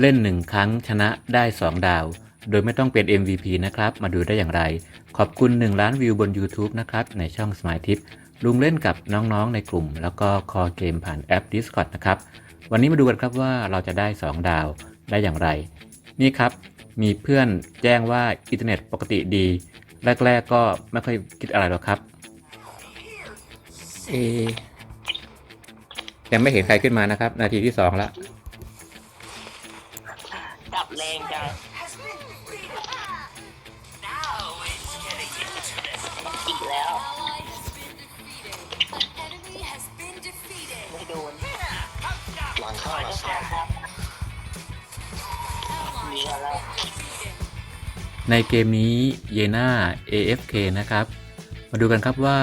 เล่น1ครั้งชนะได้ 2 ดาว โดยไม่ต้องเป็น MVP นะครับ มาดูได้อย่างไร ขอบคุณ 1 ล้านวิวบน YouTube นะครับ ในช่อง Smile Tip ลุงเล่นกับน้องๆในกลุ่ม แล้วก็คอเกมผ่านแอป Discord นะครับ วันนี้มาดูกันครับว่าเราจะได้ 2 ดาวได้อย่างไร นี่ครับ มีเพื่อนแจ้งว่าอินเทอร์เน็ตปกติดี แรก ๆ ก็ไม่ค่อยคิดอะไรหรอกครับเอยังไม่เห็นใครขึ้นมานะครับ นาทีที่สองแล้ว แรงจังอีกแล้วไม่โดนหลังเข้าขอหลัจะงแซเข้างครับมีมาแล้วในเกมนี้เยน่า AFK นะครับ มาดูกันครับว่า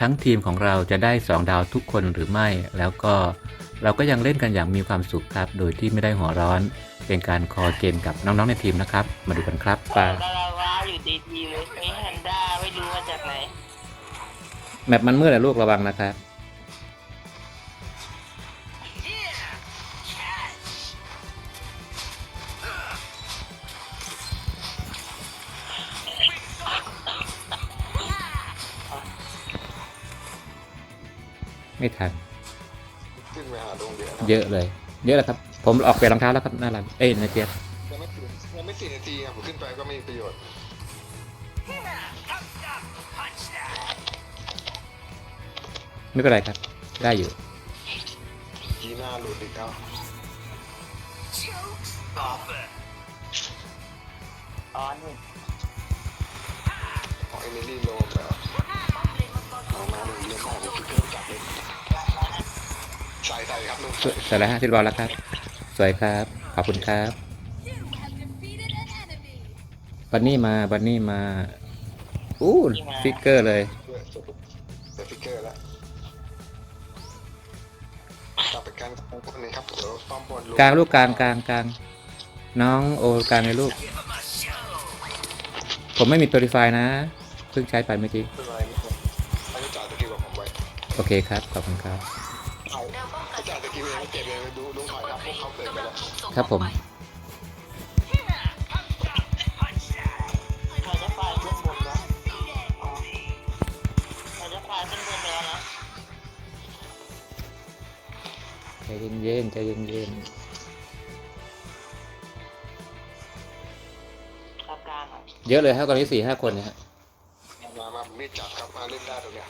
ทั้งทีมของเราจะได้ 2 ดาวทุกคนหรือไม่ แล้วก็เราก็ยังเล่นกันอย่างมีความสุขครับ โดยที่ไม่ได้หัวร้อน เป็นการคอเกมกับน้องๆในทีมนะครับ มาดูกันครับปลาดาราว่าอยู่ดีๆเลยไอ้แฮนด้าไม่รู้มาจากไหนแมปมันมืดนะลูกระวังนะครับ ไม่ทัน ขึ้นไปหาดงเดียวนะเยอะเลย เยอะแล้วครับ ผมออกเปลี่ยนรองเท้าแล้วครับน่ารักเอ้ยนาเจี๊ยบยังไม่ถึงยังไม่สี่นาทีครับผมขึ้นไปก็ไม่มีประโยชน์ไม่เป็นไรครับ ได้อยู่กีหน้าหลุดอีกแล้วอ๋อนี่ของเอมิลี่โลมแล้วเอามาเลยเรื่องของผมเพิ่มจับเลยใส่ใส่ครับลุงสเสร็จแล้วฮะซิลบอลแล้วครับ สวยครับ ขอบคุณครับ บันนี่มา บันนี่มา อู้ฟิกเกอร์เลยเพื่อจะเซฟิกเกอร์แล้วกลับไปกันคนนี้ครับเดี๋ยวป้อมบอลกลางลูกกลางกลางกลางน้องโอกลางในลูก ผมไม่มีตัวดีไฟนะ เพิ่งใช้ไปเมื่อกี้เป็นไรไม่เป็นอันนี้จ่ายตะกี้กับผมไว้ โอเคครับ ขอบคุณครับ ครับผมใครจะไฟขึ้นบนวะอ๋อใครจะไฟขึ้นบนไปแล้วนะใจเย็นๆใจเย็นกลางกลางๆอะๆเยอะเลยครับตอนนี้สี่ห้าคนเนี่ยฮะมามาไม่จับครับมาเล่นได้ตรงเนี้ย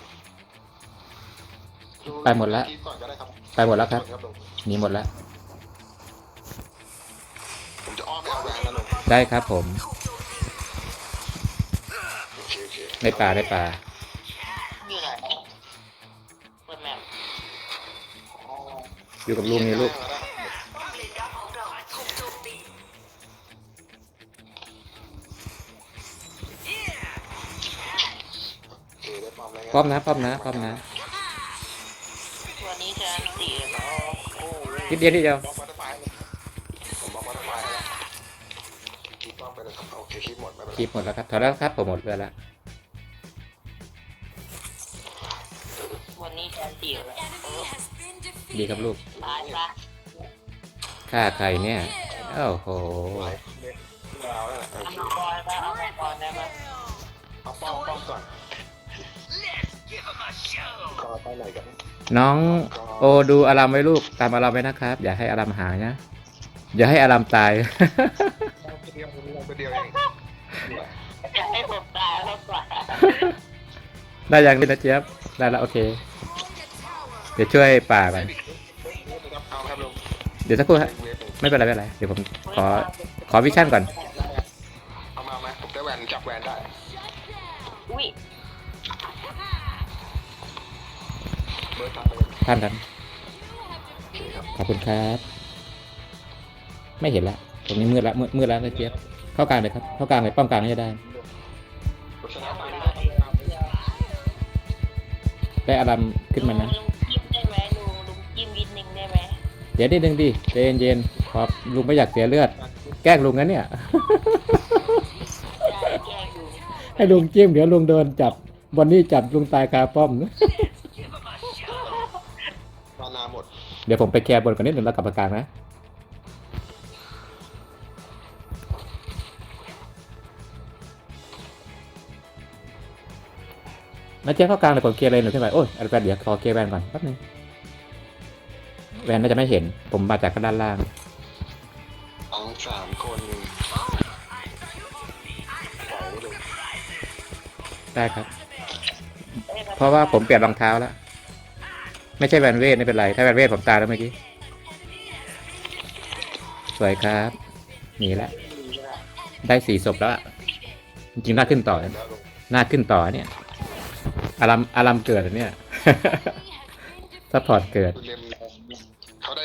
ไปหมดแล้วทีก่อนก็ได้ครับไปหมดแล้วครับลุงหนีหมดแล้ว ผมจะอ้อมไปเอาแหวนนะลุง ได้ครับผมโอเคโอเคได้ปลาได้ปลาอยู่ไหนเปิดแมปอ๋ออยู่กับลุงนี่ลูกโอเคได้ป้อมแล้วไงป้อมนะป้อมนะป้อมนะวันนี้จะอันตีเหรอโอ้โหนิดเดียวนิดเดียว คีบหมดไม่เป็นคลิปหมดแล้วครับถอดแล้วครับผมหมดเวลาวันนี้จะอันตีเหรอโอ้ดีครับลูกตายปะฆ่าใครเนี่ยโอ้โหไรเล็กยาวแล้วนะโอเอาเคมังกรปะเอามังกรได้ปะเอาป้อมป้อมก่อนขอไปไหนกันน้องโอดูอารามไว้ลูกตามอารามไว้นะครับ อย่าให้อารามหายนะ อย่าให้อารามตาย ได้ยังเลยนะเจี๊ยบได้แล้วโอเค เดี๋ยวช่วยป่ากันเอาครับลุงเดี๋ยวสักครู่ฮะเวฟหนึ่งไม่เป็นไรไม่เป็นไรเดี๋ยวผมขอขอวิชั่นก่อนเอามาไหมผมได้แหวนจับแหวนได้อุ้ยเบอร์ตามไปเลยท่านท่านโอเคครับขอบคุณครับ ไม่เห็นละตรงนี้มืดละมืดมืดแล้วนะเจี๊ยบเข้ากลางเลยครับเข้ากลางเลยป้อมกลางนี่จะได้ ได้อารามขึ้นมานะ ลุงจิ้มได้ไหมลุงลุงจิ้มวินหนึ่งได้ไหมเดี๋ยวนิดนึงดิใจเย็นๆขอบลุงไม่อยากเสียเลือด แกล้งลุงนะเนี่ย ได้แก้ดูให้ลุงจิ้มเดี๋ยวลุงโดนจับวันนี้จับลุงตายคาป้อม มานาหมด เดี๋ยวผมไปแคร์บนก่อนนิดหนึ่งแล้วกลับมากลางนะ แล้วเจ๊เข้ากลางเลยผมเคลียร์เลยหนูขึ้นไปโอ้ยอะไรแบบเดี๋ยวขอเคลียร์แวนก่อนแป๊บนึงแวนน่าจะไม่เห็น ผมมาจากด้านล่างสองสามคนปล่อยไว้เลยได้ครับ เพราะว่าผมเปลี่ยนรองเท้าแล้ว ไม่ใช่แวนเวทไม่เป็นไร ถ้าแวนเวทผมตายแล้วเมื่อกี้ สวยครับหนีแล้วได้สี่ศพแล้วอะจริงๆน่าขึ้นต่อนะแล้วลงน่าขึ้นต่อเนี่ย อารามอารามเกิดอันเนี่ยซัพพอร์ตเกิดคุณเรียมเขาได้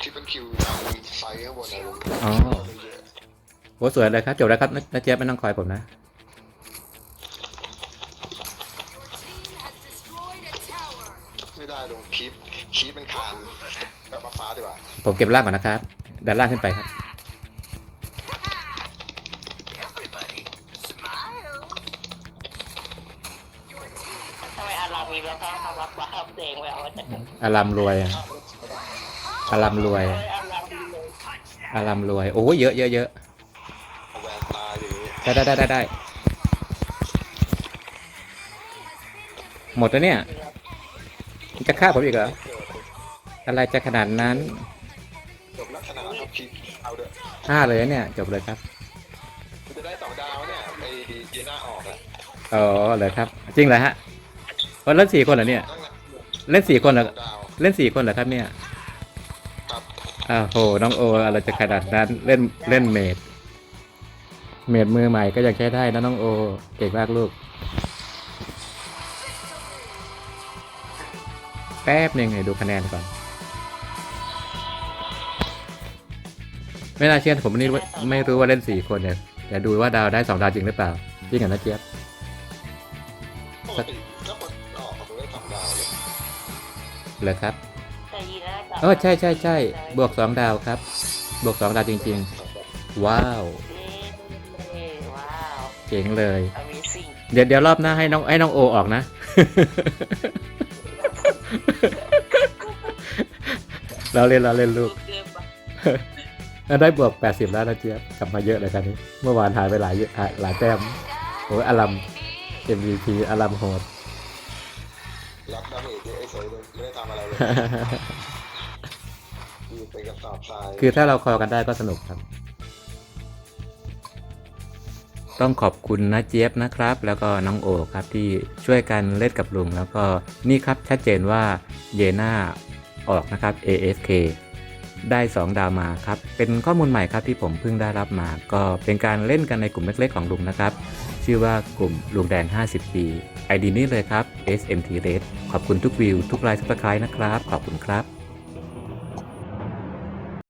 ทริปเปิลคิวทางไซส์ข้างบนนะลุงอ๋อโหสวยเลยครับ จบแล้วครับนาเจี๊ยบไม่ต้องคอยผมนะ ไม่ได้ลงคีปคีปเป็นคานแบบฟ้าๆดีกว่า ผมเก็บล่างก่อนนะครับ ดันล่างขึ้นไปครับ บ้าเพลงไว้เอาไว้แต่อารามรวยอะอารามรวยอารามีเลยอารามรวยโอ้ยเยอะเยอะเยอะเอาแวนตายอย่างนี้ได้ได้ได้ได้ได้หมดแล้วเนี่ยจะฆ่าผมอีกเหรอเกิดอะไรจะขนาดนั้นจบลักษณะครับคีปเอาเด้อห้าเลยนะเนี่ยจบเลยครับคุณจะได้สองดาวเนี่ยไอ้เจน่าออกอะอ๋อเลยครับ จริงเหรอฮะวันเล่นสี่คนเหรอเนี่ยตั้งแต่ เล่นสี่คนเหรอสองดาวเล่นสี่คนเหรอครับเนี่ยครับอ้าวโหน้องโออะไรจะขนาดนั้นเล่นเล่นเมดเมดมือใหม่ก็ยังใช้ได้นะน้องโอเก่งมากลูก แป๊บหนึ่งให้ดูคะแนนก่อน ไม่น่าเชื่อผมนี่ว่าไม่รู้ว่าเล่นสี่คนเนี่ยแต่ดูว่าดาวได้สองดาวจริงหรือเปล่าจริงเหรอนะเจี๊ยบ ปกติ เหรอครับแต่ยีน่ากับเออใช่ใช่ใช่บวกสองดาวครับ บวกสองดาวจริง ๆ ว้าวเอ๊ะว้าว เจ๋งเลย Amazing เดี๋ยวเดี๋ยวรอบหน้าให้น้องให้น้องโอออกนะ เราเล่นเราเล่นลูก เกินไปได้บวก 80 แล้วนะเจี๊ยบกลับมาเยอะเลยครับนี้ เมื่อวานหายไปหลายเยอะหายหลายแต้มโอ้ยอลัม MVP อลัมโหดรับดาเมจ อยู่ไปกับสอบทรายคือถ้าเราคอกันได้ก็สนุกครับ ต้องขอบคุณนะเจี๊ยบนะครับ แล้วก็น้องโอครับที่ช่วยกันเล่นกับลุง แล้วก็นี่ครับชัดเจนว่าเยน่าออกนะครับ AFK ได้ 2 ดาวมาครับ เป็นข้อมูลใหม่ครับที่ผมเพิ่งได้รับมา ก็เป็นการเล่นกันในกลุ่มเล็กๆของลุงนะครับ ชื่อว่ากลุ่มลุงแดง 50 ปี ID นี้เลยครับ SMT Red ขอบคุณทุกวิว ทุกไลค์ทุกสไครต์นะครับ ขอบคุณครับ